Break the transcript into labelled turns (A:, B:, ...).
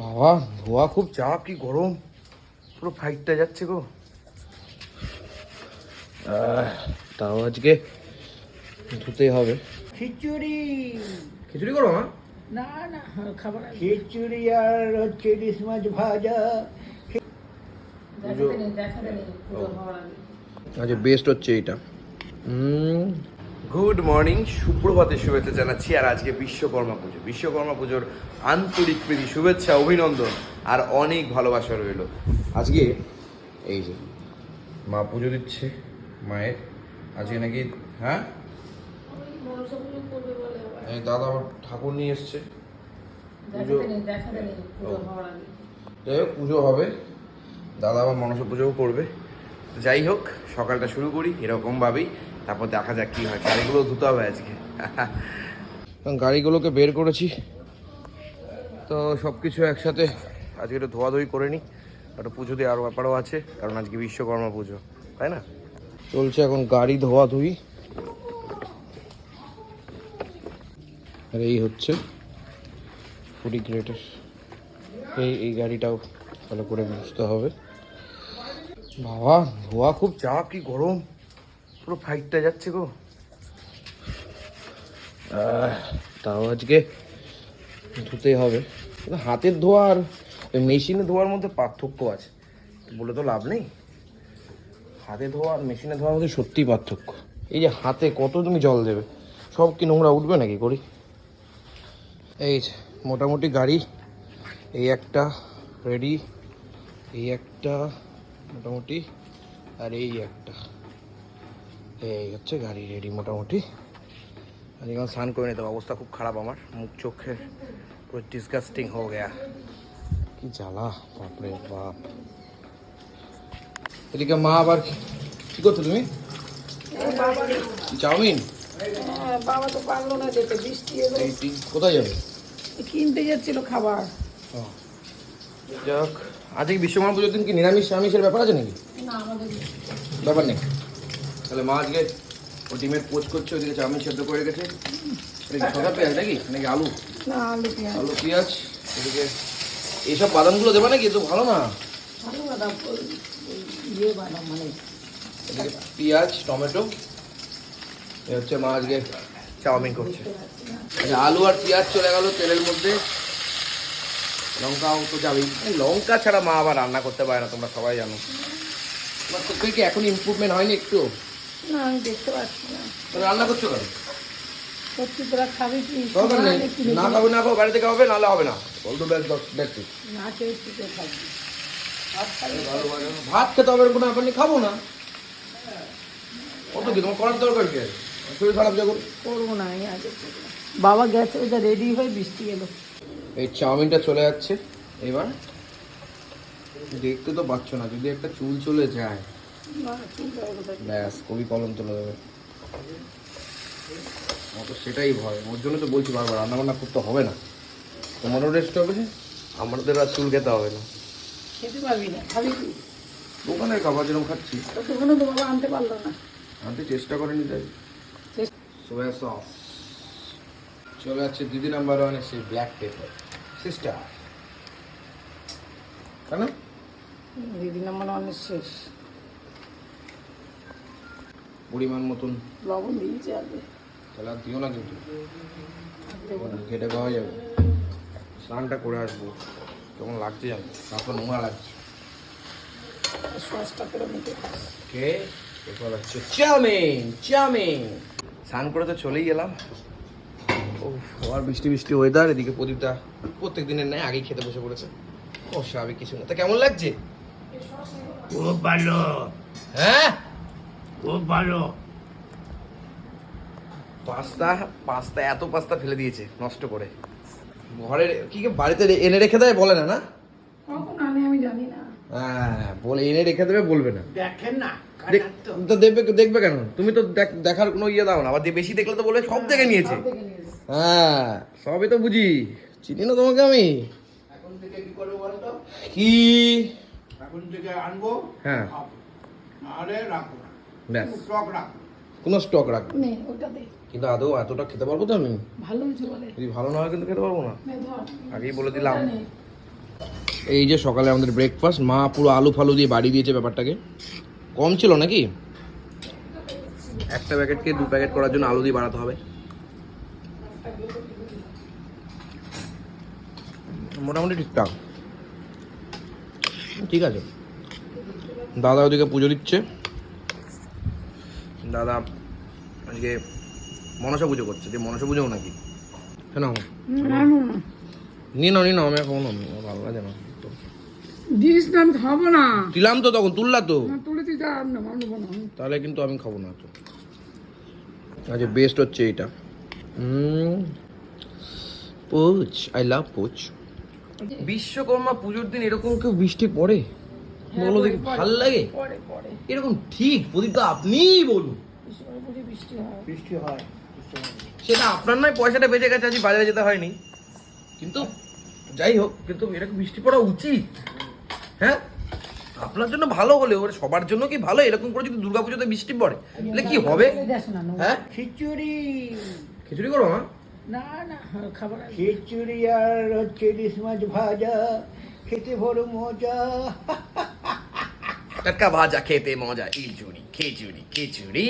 A: বাবা ধোয়া খুব চাপ কি গরম? পুরো ফাইটটা যাচ্ছে গো। তাও আজকে ধুতেই হবে।
B: খিচুড়ি।
A: খিচুড়ি করো মা।
B: না না খাবার খিচুড়ি আর হচ্ছে ইলিশ মাছ ভাজা।
A: আচ্ছা বেস্ট হচ্ছে এইটা। গুড মর্নিং সুপ্রভাতে শুভেচ্ছা জানাচ্ছি আর আজকে বিশ্বকর্মা পুজো। বিশ্বকর্মা পুজোর আন্তরিক প্রীতি শুভেচ্ছা অভিনন্দন আর অনেক ভালোবাসা রইল। আজকে এই যে মা পুজো দিচ্ছে মায়ের। আজকে নাকি হ্যাঁ? দাদা আবার ঠাকুর নিয়ে এসছে। পুজো যাই হোক পুজো হবে। দাদা আবার মনসা পুজোও করবে। যাই হোক সকালটা শুরু করি এরকমভাবেই। তারপর দেখা যাক কী হয়। গাড়িগুলো ধুতে হবে আজকে। গাড়িগুলোকে বের করেছি। তো সব কিছু একসাথে আজকে একটু ধোয়াধুয়ি করে নিই। একটা পুজো দিয়ে আরও ব্যাপারও আছে, কারণ আজকে বিশ্বকর্মা পুজো, তাই না? চলছে এখন গাড়ি ধোয়াধুয়ি। আর এই হচ্ছে ফুডি গ্রেটার। এই এই গাড়িটাও ভালো করে বুঝতে হবে। বাবা, ধোয়া খুব চাপ, কি গরম। পুরো ফাইটটা যাচ্ছে গো। তাও আজকে ধুতে হবে। হাতের ধোয়া আর মেশিনে ধোয়ার মধ্যে পার্থক্য আছে। বলে তো লাভ নেই। হাতে ধোয়া আর মেশিনে ধোয়ার মধ্যে সত্যিই পার্থক্য। এই যে হাতে কত তুমি জল দেবে? সব কি নোংরা উঠবে নাকি করি? এই মোটামুটি গাড়ি, এই একটা রেডি এই একটা মোটামুটি, আর এই একটা। এই হচ্ছে গাড়ি রেডি মোটামুটি। এখন স্নান করে নিতে অবস্থা খুব খারাপ আমার। মুখ চোখে পুরো ডিসগাস্টিং হয়ে গেয়া। কি জ্বালা বাপরে বাপ। এদিকে মা আবার কি- করছ তুমি? চাউমিন?
B: বাবা তো পারল না যেতে বৃষ্টি এলো।
A: কোথায় যাবে?
B: কিনতে যাচ্ছিল খাবার।
A: যাক আজকে বিশ্বকর্মা পুজোর দিন কি নিরামিষ আমিষের ব্যাপার আছে নাকি?
B: না আমাদের
A: ব্যাপার নেই। তাহলে মা আজকে ও ডিমের পোচ করছে ওদিকে চাউমিন সেদ্ধ করে রেখেছে। এটা পেঁয়াজ নাকি? নাকি আলু?
B: আলু পেঁয়াজ।
A: এদিকে এইসব বাদামগুলো দেবে নাকি? তো ভালো না।
B: ইয়ে মানে
A: পেঁয়াজ টমেটো। এ হচ্ছে মা আজকে চাউমিন করছে। আচ্ছা আলু আর পেঁয়াজ চলে গেল তেলের মধ্যে। লঙ্কাও তো যাবেই। লঙ্কা ছাড়া মা আবার রান্না করতে পারে না তোমরা সবাই জানো। তোমার কি এখন ইমপ্রুভমেন্ট হয়নি একটু?
B: না আমি দেখতে পাচ্ছি না।
A: রান্না করছ কেন?
B: সত্যি তোরা খাবি কি?
A: দরকার নেই
B: না,
A: না খাবে না খাব বাড়ি থেকে হবে নাহলে হবে না। বলতো ব্যাগ
B: না খেয়ে ভাত খাবি?
A: ভাত খেতে হবে কোনো ব্যাপার নেই খাব না। কত কি তোমার করার দরকার কি? শরীর খারাপ যখন?
B: করব না আমি আগে বাবা গেছে ওইটা রেডি হয়ে বৃষ্টি এলো।
A: এই চাউমিনটা চলে যাচ্ছে। এবার দেখতে তো পাচ্ছ না যদি একটা চুল চলে যায়? ব্যাস কবি কলম চলে যাবে। আমার তো সেটাই ভয়। ওর জন্য তো বলছি বারবার রান্না বান্না করতে হবে না। তোমারও রেস্ট হবে? আমাদের আর চুল খেতে হবে না।
B: খেতে পারবি না খাবি
A: দোকানের খাবার যেরকম খাচ্ছি।
B: তো সেখানে তো বাবা আনতে পারল না।
A: আনতে চেষ্টা করেনি তাই। সোয়া সস চলে যাচ্ছে দিদি নাম্বার ওয়ানে সেই ব্ল্যাক পেপার সিস্টার কেন?
B: দিদি নাম্বার অনেক শেষ।
A: পরিমাণ মতন।
B: লবণ দিয়েছে আগে।
A: তাহলে আর দিও না কিন্তু। খেটে পাওয়া যাবে। স্নানটা করে আসব। কেমন লাগছে জানো? তারপর নোংরা লাগছে।
B: সসটা করে নিতে
A: কে? এরপর হচ্ছে চাউমিন চাউমিন। স্নান করে তো চলেই গেলাম। ও আবার বৃষ্টি বৃষ্টি ওয়েদার এদিকে প্রদীপটা প্রত্যেক দিনের ন্যায় আগেই খেতে বসে পড়েছে। ও স্বাভাবিক কিছু না। তা কেমন লাগছে?
B: খুব ভালো।
A: হ্যাঁ?
B: খুব ভালো।
A: পাস্তা পাস্তা এত পাস্তা ফেলে দিয়েছে নষ্ট করে। ঘরে কি কি বাড়িতে এনে রেখে দেয় বলে না না?
B: কখন আনে আমি জানি না।
A: হ্যাঁ বলে এনে রেখে দেবে বলবে না।
B: দেখেন না
A: তো। দেখবে দেখবে কেন? তুমি তো দেখ- দেখার কোনো ইয়ে দাও না আবার বেশি দেখলে তো বলবে সব দেখে নিয়েছে। হ্যাঁ সবই তো বুঝি। চিনি না তোমাকে আমি?
B: এখন থেকে কি করব বলতো
A: কি?
B: এখন থেকে আনব
A: হ্যাঁ।
B: নাহলে রাখব।
A: ব্যাস।
B: স্টক রাখব
A: কোনো স্টক রাখবে
B: নে ওটা দে।
A: কিন্তু আদৌ এতটা খেতে পারব তো আমি?
B: ভালো হয়েছে বলে।
A: যদি ভালো না হয় কিন্তু খেতে পারব না।
B: নে
A: আগেই বলে দিলাম। এই যে সকালে আমাদের ব্রেকফাস্ট মা পুরো আলু ফালু দিয়ে বাড়ি দিয়েছে ব্যাপারটাকে। কম ছিল নাকি? একটা প্যাকেটকে দু প্যাকেট করার জন্য আলু দিয়ে বাড়াতে হবে। মোটামুটি ঠিকঠাক। ঠিক আছে। দাদা ওদিকে পুজো দিচ্ছে। দাদা আজকে মনসা পুজো করছে যে মনসা পুজো নাকি? কেন
B: না না না।
A: নিয়ে নাও নিয়ে নাও আমি এখন ভালো লাগে না।
B: দিস না আমি খাব না।
A: দিলাম তো তখন তুললা তো।
B: যা না
A: তাহলে কিন্তু আমি খাব না তো। আচ্ছা বেস্ট হচ্ছে এইটা। Poach I love poach Vishwakarma পুজোর দিন এরকম কেউ বৃষ্টি পড়ে? বলো দেখি ভালো লাগে? এরকম ঠিক প্রদীপ তো আপনিই বলুন।
B: বৃষ্টি হয়
C: হয়। হয়।
A: সেটা আপনার নয় পয়সাটা বেঁচে গেছে আজ বাজারে যেতে হয়নি। কিন্তু যাই হোক কিন্তু এরকম বৃষ্টি পড়া উচিত। হ্যাঁ? আপনার জন্য ভালো হলে ওর সবার জন্য কি ভালো? এরকম করে যদি দুর্গাপুজোতে বৃষ্টি পড়ে তাহলে কি হবে? হ্যাঁ?
C: খিচুড়ি।
A: খিচুড়ি করো মা।
B: না না খাবার
C: খিচুড়ি আর হচ্ছে ইলিশ মাছ ভাজা খেতে বড় মজা।
A: টাটকা ভাজা খেতে মজা। ইলচুরি খিচুড়ি খিচুড়ি।